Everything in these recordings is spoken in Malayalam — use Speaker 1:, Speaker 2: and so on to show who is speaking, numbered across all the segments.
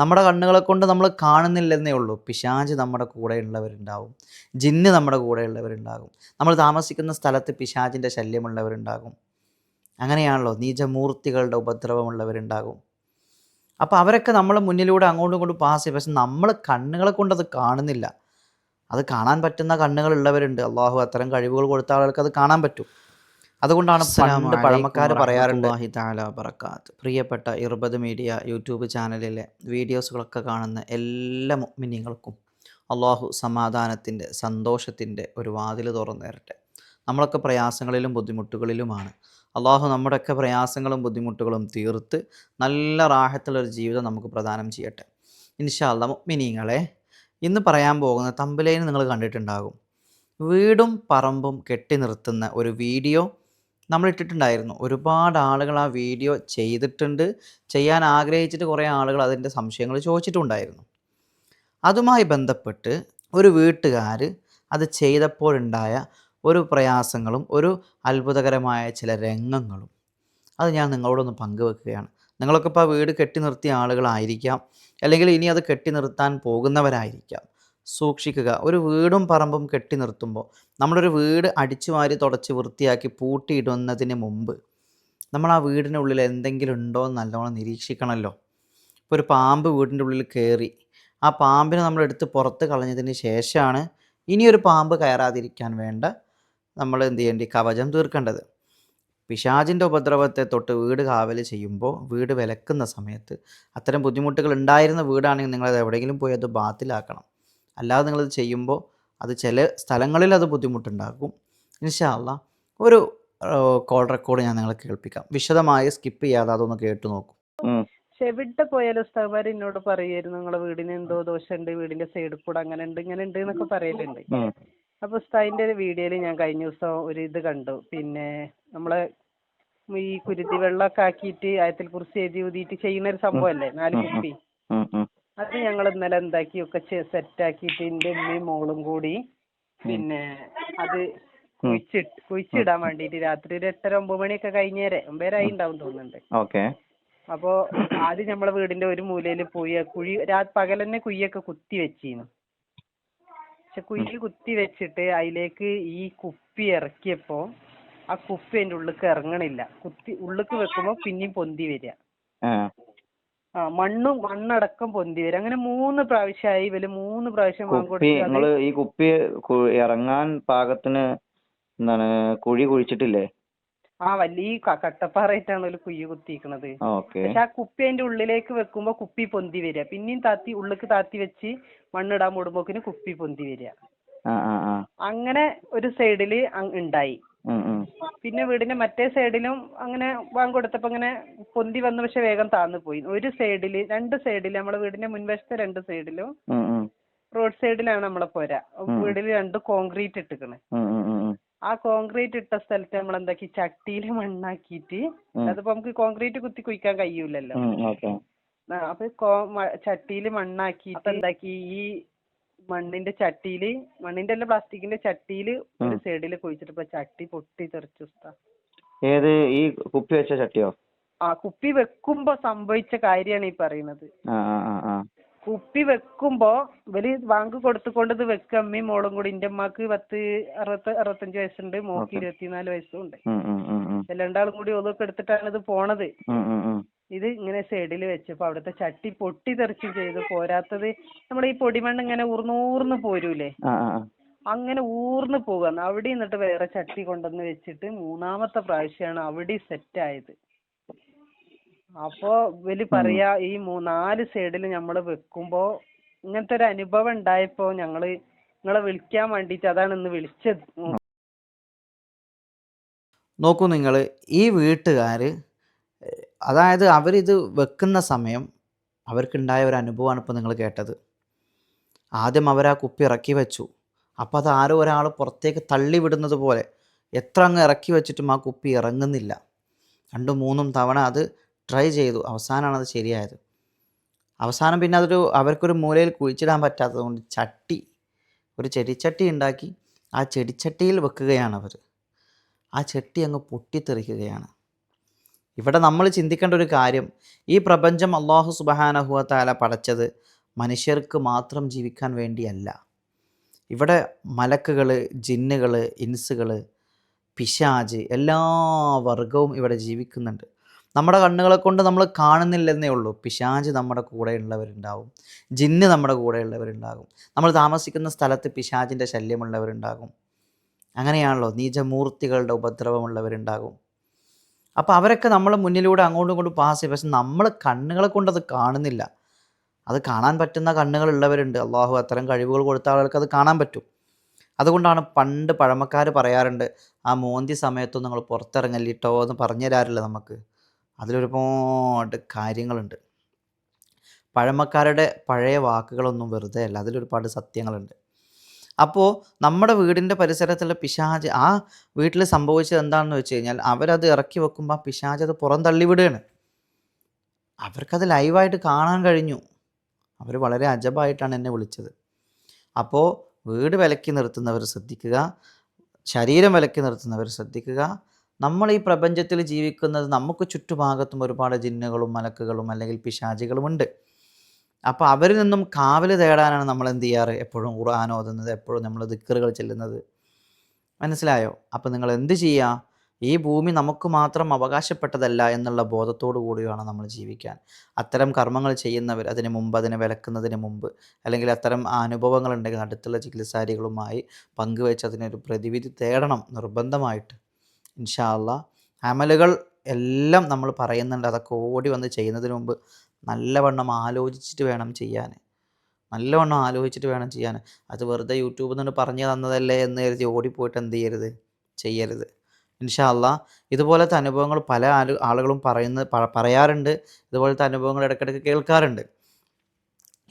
Speaker 1: നമ്മുടെ കണ്ണുകളെ കൊണ്ട് നമ്മൾ കാണുന്നില്ലെന്നേ ഉള്ളൂ. പിശാജ് നമ്മുടെ കൂടെ ഉള്ളവരുണ്ടാവും ജിന്ന് നമ്മുടെ കൂടെ ഉള്ളവരുണ്ടാകും നമ്മൾ താമസിക്കുന്ന സ്ഥലത്ത് പിശാജിന്റെ ശല്യമുള്ളവരുണ്ടാകും. അങ്ങനെയാണല്ലോ നീചമൂർത്തികളുടെ ഉപദ്രവമുള്ളവരുണ്ടാകും. അപ്പോൾ അവരൊക്കെ നമ്മളെ മുന്നിലൂടെ അങ്ങോട്ടും ഇങ്ങോട്ടും പാസ് ചെയ്യും. പക്ഷെ നമ്മൾ കണ്ണുകളെ കൊണ്ട് അത് കാണുന്നില്ല. അത് കാണാൻ പറ്റുന്ന കണ്ണുകളുള്ളവരുണ്ട് അള്ളാഹു അത്തരം കഴിവുകൾ കൊടുത്ത ആളുകൾക്ക് അത് കാണാൻ പറ്റും. അതുകൊണ്ടാണ് പണ്ട് പഴമക്കാർ പറയാറുണ്ട് പ്രിയപ്പെട്ട ഇർബദ് മീഡിയ യൂട്യൂബ് ചാനലിലെ വീഡിയോസുകളൊക്കെ കാണുന്ന എല്ലാ മിനിങ്ങൾക്കും അള്ളാഹു സമാധാനത്തിന്റെ സന്തോഷത്തിന്റെ ഒരു വാതിൽ തുറന്നു തരട്ടെ. നമ്മളൊക്കെ പ്രയാസങ്ങളിലും ബുദ്ധിമുട്ടുകളിലുമാണ്. അള്ളാഹു നമ്മുടെയൊക്കെ പ്രയാസങ്ങളും ബുദ്ധിമുട്ടുകളും തീർത്ത് നല്ല റാഹത്തുള്ളൊരു ജീവിതം നമുക്ക് പ്രദാനം ചെയ്യട്ടെ. ഇൻഷാല്ല മിനിങ്ങളെ ഇന്ന് പറയാൻ പോകുന്ന തമ്പലൈന് നിങ്ങൾ കണ്ടിട്ടുണ്ടാകും. വീടും പറമ്പും കെട്ടി നിർത്തുന്ന ഒരു വീഡിയോ നമ്മൾ ഇട്ടിട്ടുണ്ടായിരുന്നു ഒരുപാട് ആളുകൾ ആ വീഡിയോ ചെയ്തിട്ടുണ്ട്. ചെയ്യാൻ ആഗ്രഹിച്ചിട്ട് കുറേ ആളുകൾ അതിന്റെ സംശയങ്ങൾ ചോദിച്ചിട്ടുണ്ടായിരുന്നു. അതുമായി ബന്ധപ്പെട്ട് ഒരു വീട്ടുകാർ അത് ചെയ്തപ്പോഴുണ്ടായ ഒരു പ്രയാസങ്ങളും ഒരു അത്ഭുതകരമായ ചില രംഗങ്ങളും. അത് ഞാൻ നിങ്ങളോടൊന്ന് പങ്കുവെക്കുകയാണ്. നിങ്ങളൊക്കെ ഇപ്പോൾ ആ വീട് കെട്ടി നിർത്തിയ ആളുകളായിരിക്കാം. അല്ലെങ്കിൽ ഇനി അത് കെട്ടി നിർത്താൻ പോകുന്നവരായിരിക്കാം. സൂക്ഷിക്കുക. ഒരു വീടും പറമ്പും കെട്ടി നിർത്തുമ്പോൾ നമ്മളൊരു വീട് അടിച്ചു വാരി തുടച്ച് വൃത്തിയാക്കി പൂട്ടിയിടുന്നതിന് മുമ്പ് നമ്മൾ ആ വീടിന്റെ ഉള്ളിൽ എന്തെങ്കിലും ഉണ്ടോ എന്ന് നല്ലോണം നിരീക്ഷിക്കണമല്ലോ. ഇപ്പോൾ ഒരു പാമ്പ് വീടിന്റെ ഉള്ളിൽ കയറി ആ പാമ്പിനെ നമ്മൾ എടുത്ത് പുറത്ത് കളഞ്ഞതിന് ശേഷമാണ് ഇനിയൊരു പാമ്പ് കയറാതിരിക്കാൻ വേണ്ട. നമ്മൾ എന്ത് ചെയ്യേണ്ടി? കവചം തീർക്കേണ്ടത്. പിശാചിന്റെ ഉപദ്രവത്തെ തൊട്ട് വീട് കാവൽ ചെയ്യുമ്പോൾ വീട് വിലക്കുന്ന സമയത്ത് അത്തരം ബുദ്ധിമുട്ടുകൾ ഉണ്ടായിരുന്ന വീടാണെങ്കിൽ നിങ്ങളത് എവിടെയെങ്കിലും പോയി അത് ബാത്തിലാക്കണം. അല്ലാതെ നിങ്ങളത് ചെയ്യുമ്പോൾ അത് ചില സ്ഥലങ്ങളിൽ അത് ബുദ്ധിമുട്ടുണ്ടാക്കും. ഇൻഷാല്ല ഒരു കോൾ റെക്കോർഡ് ഞാൻ നിങ്ങളെ കേൾപ്പിക്കാം. വിശദമായി സ്കിപ്പ് ചെയ്യാതെ അതൊന്ന് കേട്ടു നോക്കും.
Speaker 2: ചെവിട്ട് എവിടെ പോയാലും ഉസ്താദ്മാർ എന്നോട് പറയായിരുന്നു നിങ്ങളെ വീടിന് എന്തോ ദോഷമുണ്ട് വീടിന്റെ സൈഡിൽ കൂടെ അങ്ങനെ ഉണ്ട് ഇങ്ങനെ ഉണ്ട് എന്നൊക്കെ പറയലുണ്ട്. അപ്പൊ ഉസ്താദിന്റെ ഒരു വീഡിയോയിൽ ഞാൻ കഴിഞ്ഞ ദിവസം ഒരു ഇത് കണ്ടു. പിന്നെ നമ്മളെ ഈ കുരുതി വെള്ളമൊക്കെ ആക്കിയിട്ട് ആയത്തിൽ കുറിച്ച് എഴുതി ഊതിയിട്ട് ചെയ്യുന്ന ഒരു സംഭവമല്ലേ നാല് കുപ്പി. അത് ഞങ്ങൾ ഇന്നലെ എന്താക്കി ഒക്കെ സെറ്റ് ആക്കിയിട്ട് എന്റെ ഉമ്മയും മോളും കൂടി പിന്നെ അത് കുഴിച്ചിട്ട് കുഴിച്ചിടാൻ വേണ്ടിയിട്ട് രാത്രി ഒരു എട്ടര ഒമ്പത് മണിയൊക്കെ കഴിഞ്ഞേരെ. ഒമ്പതരായി ഉണ്ടാവും തോന്നുന്നുണ്ട്.
Speaker 3: ഓക്കെ.
Speaker 2: അപ്പോ ആദ്യം നമ്മളെ വീടിന്റെ ഒരു മൂലയിൽ പോയി ആ കുഴി രാ പകലന്നെ കുഴിയൊക്കെ കുത്തി വെച്ചിരുന്നു പക്ഷെ കുഴി കുത്തി വെച്ചിട്ട് അതിലേക്ക് ഈ കുപ്പി ഇറക്കിയപ്പോ ആ കുപ്പി അതിന്റെ ഉള്ളിക്ക് ഇറങ്ങണില്ല കുത്തി ഉള്ളിക്ക് വെക്കുമ്പോ പിന്നെയും പൊന്തി വരിക ആ മണ്ണും മണ്ണടക്കം പൊന്തി വരും. അങ്ങനെ മൂന്ന് പ്രാവശ്യമായി ഇവർ മൂന്ന് പ്രാവശ്യം
Speaker 3: കുപ്പി നിങ്ങൾ ഈ കുപ്പി ഇറങ്ങാൻ പാകത്തിന് എന്താണ് കുഴി കുഴിച്ചിട്ടില്ലേ?
Speaker 2: ആ വലിയ കട്ടപ്പാറയിട്ടാണ് ഒരു കുഴി കുത്തിയിരിക്കണത്.
Speaker 3: ഓക്കെ.
Speaker 2: പക്ഷെ ആ കുപ്പി അതിന്റെ ഉള്ളിലേക്ക് വെക്കുമ്പോ കുപ്പി പൊന്തി വരിക പിന്നെയും താത്തി ഉള്ളിക്ക് താത്തി വെച്ച് മണ്ണിടാൻ മൂടുമ്പോക്കിന് കുപ്പി പൊന്തി വരിക അങ്ങനെ ഒരു സൈഡിൽ ഉണ്ടായി. പിന്നെ വീടിന്റെ മറ്റേ സൈഡിലും അങ്ങനെ ബാങ്ക് കൊടുത്തപ്പോൾ അങ്ങനെ പൊന്തി വന്നു പക്ഷെ വേഗം താന്നു പോയി. ഒരു സൈഡിൽ രണ്ട് സൈഡിൽ നമ്മളെ വീടിന്റെ മുൻവശത്തെ രണ്ട് സൈഡിലും. റോഡ് സൈഡിലാണ് നമ്മളെ പോര. വീടിൽ രണ്ട് കോൺക്രീറ്റ് ഇട്ടിക്കണ്. ആ കോൺക്രീറ്റ് ഇട്ട സ്ഥലത്ത് നമ്മൾ എന്താക്കി? ചട്ടിയിൽ മണ്ണാക്കിയിട്ട് അതിപ്പോ നമുക്ക് കോൺക്രീറ്റ് കുത്തി കുഴിക്കാൻ കഴിയൂലല്ലോ. അപ്പൊ ചട്ടിയിൽ മണ്ണാക്കിയിട്ട് എന്താക്കി? ഈ മണ്ണിന്റെ ചട്ടിയിൽ മണ്ണിന്റെ അല്ല പ്ലാസ്റ്റിക്കിന്റെ ചട്ടിയിൽ ഒരു സൈഡിൽ കുഴിച്ചിട്ട് ഇപ്പൊ ചട്ടി പൊട്ടി തെറിച്ചു ഉസ്താ.
Speaker 3: ഏത്? ഈ കുപ്പി വെച്ച ചട്ടിയോ?
Speaker 2: ആ കുപ്പി വെക്കുമ്പോ സംഭവിച്ച കാര്യാണ് ഈ പറയുന്നത്. കുപ്പി വെക്കുമ്പോ ഇവർ ബാങ്ക് കൊടുത്തുകൊണ്ട് ഇത് വെക്ക അമ്മയും മോളും കൂടി. എന്റെ അമ്മയ്ക്ക് പത്ത് അറുപത്തി അറുപത്തഞ്ച് വയസ്സുണ്ട്. മോക്ക് ഇരുപത്തിനാല്
Speaker 3: വയസ്സുണ്ട്.
Speaker 2: രണ്ടാളും കൂടി ഒതൊക്കെ എടുത്തിട്ടാണ് ഇത് പോണത്. ഇത് ഇങ്ങനെ സൈഡിൽ വെച്ചപ്പോൾ അവിടുത്തെ ചട്ടി പൊട്ടി തെറിച്ച് ചെയ്തു പോരാത്തത് നമ്മുടെ ഈ പൊടിമണ്ണ് ഇങ്ങനെ ഊർന്നൂർന്ന് പോരൂലേ. അങ്ങനെ ഊർന്ന് പോകാന്ന് അവിടെ നിന്നിട്ട് വേറെ ചട്ടി കൊണ്ടുവന്ന് വെച്ചിട്ട് മൂന്നാമത്തെ പ്രാവശ്യമാണ് അവിടെ സെറ്റ് ആയത്. അപ്പോ ഇവർ പറയാ ഈ നാല് സൈഡിൽ നമ്മൾ വെക്കുമ്പോ ഇങ്ങനത്തെ ഒരു അനുഭവം ഉണ്ടായപ്പോ ഞങ്ങൾ നിങ്ങളെ വിളിക്കാൻ വേണ്ടിട്ട് അതാണ് ഇന്ന് വിളിച്ചത്.
Speaker 1: നോക്കൂ നിങ്ങൾ ഈ വീട്ടുകാർ അതായത് അവരിത് വെക്കുന്ന സമയം അവർക്കുണ്ടായ ഒരു അനുഭവമാണ് ഇപ്പോൾ നിങ്ങൾ കേട്ടത്. ആദ്യം അവർ ആ കുപ്പി ഇറക്കി വെച്ചു. അപ്പോൾ അത് ആരോ ഒരാൾ പുറത്തേക്ക് തള്ളി വിടുന്നത് പോലെ എത്ര അങ്ങ് ഇറക്കി വെച്ചിട്ടും ആ കുപ്പി ഇറങ്ങുന്നില്ല. രണ്ടും മൂന്നും തവണ അത് ട്രൈ ചെയ്തു. അവസാനമാണ് അത് ശരിയായത്. അവസാനം പിന്നെ അതൊരു അവർക്കൊരു മൂലയിൽ കുഴിച്ചിടാൻ പറ്റാത്തതുകൊണ്ട് ചട്ടി ഒരു ചെടിച്ചട്ടി ഉണ്ടാക്കി ആ ചെടിച്ചട്ടിയിൽ വെക്കുകയാണ് അവർ. ആ ചട്ടി അങ്ങ് പൊട്ടിത്തെറിക്കുകയാണ്. ഇവിടെ നമ്മൾ ചിന്തിക്കേണ്ട ഒരു കാര്യം ഈ പ്രപഞ്ചം അള്ളാഹു സുബഹാനഹുവ താല പടച്ചത് മനുഷ്യർക്ക് മാത്രം ജീവിക്കാൻ വേണ്ടിയല്ല. ഇവിടെ മലക്കുകൾ ജിന്നുകൾ ഇൻസുകൾ പിശാജ് എല്ലാ വർഗവും ഇവിടെ ജീവിക്കുന്നുണ്ട്. നമ്മുടെ കണ്ണുകളെ കൊണ്ട് നമ്മൾ കാണുന്നില്ലെന്നേ ഉള്ളൂ. പിശാജ് നമ്മുടെ കൂടെയുള്ളവരുണ്ടാവും ജിന്ന് നമ്മുടെ കൂടെയുള്ളവരുണ്ടാകും. നമ്മൾ താമസിക്കുന്ന സ്ഥലത്ത് പിശാജിന്റെ ശല്യമുള്ളവരുണ്ടാകും. അങ്ങനെയാണല്ലോ നീചമൂർത്തികളുടെ ഉപദ്രവമുള്ളവരുണ്ടാകും. അപ്പോൾ അവരൊക്കെ നമ്മളെ മുന്നിലൂടെ അങ്ങോട്ടും ഇങ്ങോട്ടും പാസ് ചെയ്യും. പക്ഷെ നമ്മൾ കണ്ണുകളെ കൊണ്ട് അത് കാണുന്നില്ല. അത് കാണാൻ പറ്റുന്ന കണ്ണുകളുള്ളവരുണ്ട് അള്ളാഹു അത്തരം കഴിവുകൾ കൊടുത്ത ആളുകൾക്ക് അത് കാണാൻ പറ്റും. അതുകൊണ്ടാണ് പണ്ട് പഴമക്കാർ പറയാറുണ്ട് ആ മോന്തി സമയത്തും നിങ്ങൾ പുറത്തിറങ്ങല്ലിട്ടോ എന്ന് പറഞ്ഞു തരാറില്ല നമുക്ക്. അതിലൊരുപാട് കാര്യങ്ങളുണ്ട്. പഴമക്കാരുടെ പഴയ വാക്കുകളൊന്നും വെറുതെ അല്ല. അതിലൊരുപാട് സത്യങ്ങളുണ്ട്. അപ്പോൾ നമ്മുടെ വീടിന്റെ പരിസരത്തുള്ള പിശാജ് ആ വീട്ടിൽ സംഭവിച്ചത് എന്താണെന്ന് വെച്ച് കഴിഞ്ഞാൽ അവരത് ഇറക്കി വെക്കുമ്പോൾ ആ പിശാജ് അത് പുറം തള്ളിവിടുകയാണ്. അവർക്കത് ലൈവായിട്ട് കാണാൻ കഴിഞ്ഞു. അവർ വളരെ അജബായിട്ടാണ് എന്നെ വിളിച്ചത്. അപ്പോൾ വീട് വിലക്കി നിർത്തുന്നവർ ശ്രദ്ധിക്കുക ശരീരം വിലക്കി നിർത്തുന്നവർ ശ്രദ്ധിക്കുക. നമ്മൾ ഈ പ്രപഞ്ചത്തിൽ ജീവിക്കുന്നത് നമുക്ക് ചുറ്റുഭാഗത്തും ഒരുപാട് ജിന്നുകളും മലക്കുകളും അല്ലെങ്കിൽ പിശാചികളും ഉണ്ട് അപ്പോൾ അവരിൽ നിന്നും കാവൽ തേടാനാണ് നമ്മൾ എന്ത് ചെയ്യാറ്? എപ്പോഴും ഖുർആൻ ഓതുന്നത് എപ്പോഴും നമ്മൾ ദിക്കറുകൾ ചെല്ലുന്നത്. മനസ്സിലായോ? അപ്പോൾ നിങ്ങൾ എന്ത് ചെയ്യുക ഈ ഭൂമി നമുക്ക് മാത്രം അവകാശപ്പെട്ടതല്ല എന്നുള്ള ബോധത്തോടു കൂടിയാണ് നമ്മൾ ജീവിക്കാൻ. അത്തരം കർമ്മങ്ങൾ ചെയ്യുന്നവർ അതിന് മുമ്പ് അതിനെ വിലക്കുന്നതിന് മുമ്പ് അല്ലെങ്കിൽ അത്തരം അനുഭവങ്ങൾ ഉണ്ടെങ്കിൽ അടുത്തുള്ള ചികിത്സാരികളുമായി പങ്കുവെച്ച് അതിനൊരു പ്രതിവിധി തേടണം നിർബന്ധമായിട്ട്. ഇൻഷാല്ല അമലുകൾ എല്ലാം നമ്മൾ പറയുന്നുണ്ട്. അതൊക്കെ ഓടി വന്ന് ചെയ്യുന്നതിന് മുമ്പ് നല്ലവണ്ണം ആലോചിച്ചിട്ട് വേണം ചെയ്യാൻ. നല്ലവണ്ണം ആലോചിച്ചിട്ട് വേണം ചെയ്യാൻ. അത് വെറുതെ യൂട്യൂബിൽ നിന്ന് പറഞ്ഞു തന്നതല്ലേ എന്ന് കരുതി ഓടിപ്പോയിട്ട് എന്ത് ചെയ്യരുത്? ചെയ്യരുത്. ഇൻഷാല്ല ഇതുപോലത്തെ അനുഭവങ്ങൾ പല ആളു ആളുകളും പറയുന്ന പറയാറുണ്ട്. ഇതുപോലത്തെ അനുഭവങ്ങൾ ഇടയ്ക്കിടയ്ക്ക് കേൾക്കാറുണ്ട്.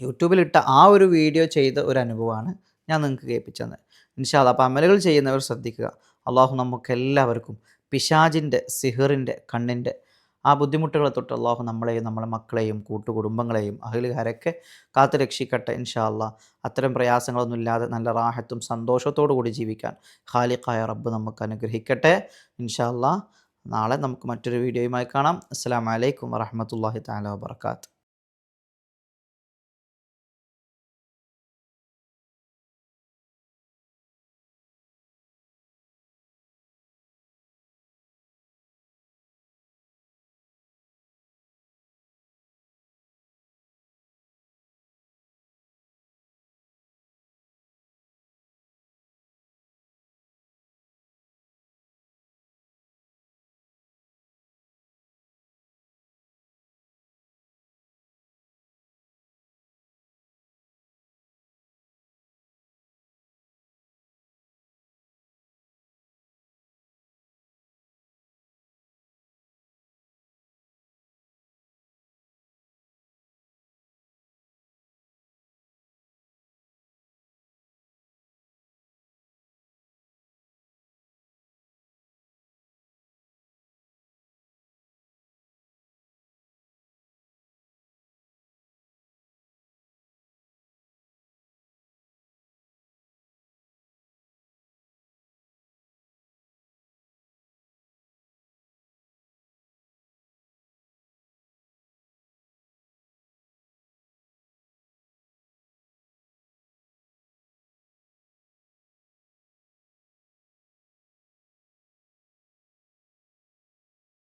Speaker 1: യൂട്യൂബിലിട്ട ആ ഒരു വീഡിയോ ചെയ്ത ഒരു അനുഭവമാണ് ഞാൻ നിങ്ങൾക്ക് കേൾപ്പിച്ചത്. ഇൻഷാല്ല അപ്പോൾ അമലുകൾ ചെയ്യുന്നവർ ശ്രദ്ധിക്കുക. അള്ളാഹു നമുക്കെല്ലാവർക്കും പിശാജിന്റെ സിഹറിന്റെ കണ്ണിന്റെ ആ ബുദ്ധിമുട്ടുകളെ തൊട്ട് അള്ളാഹു നമ്മളെയും നമ്മളെ മക്കളെയും കൂട്ടുകുടുംബങ്ങളെയും അഹിലുകാരൊക്കെ കാത്തു രക്ഷിക്കട്ടെ ഇൻഷാ അല്ലാ അത്തരം പ്രയാസങ്ങളൊന്നും ഇല്ലാതെ നല്ല റാഹത്തും സന്തോഷത്തോടു കൂടി ജീവിക്കാൻ ഖാലിഖായ റബ്ബ് നമുക്ക് അനുഗ്രഹിക്കട്ടെ ഇൻഷാ അല്ലാ നാളെ നമുക്ക് മറ്റൊരു വീഡിയോയുമായി കാണാം. അസ്സാം വലൈക്കും വറഹമത്തല്ലാഹി താല വാബർക്കാത്ത്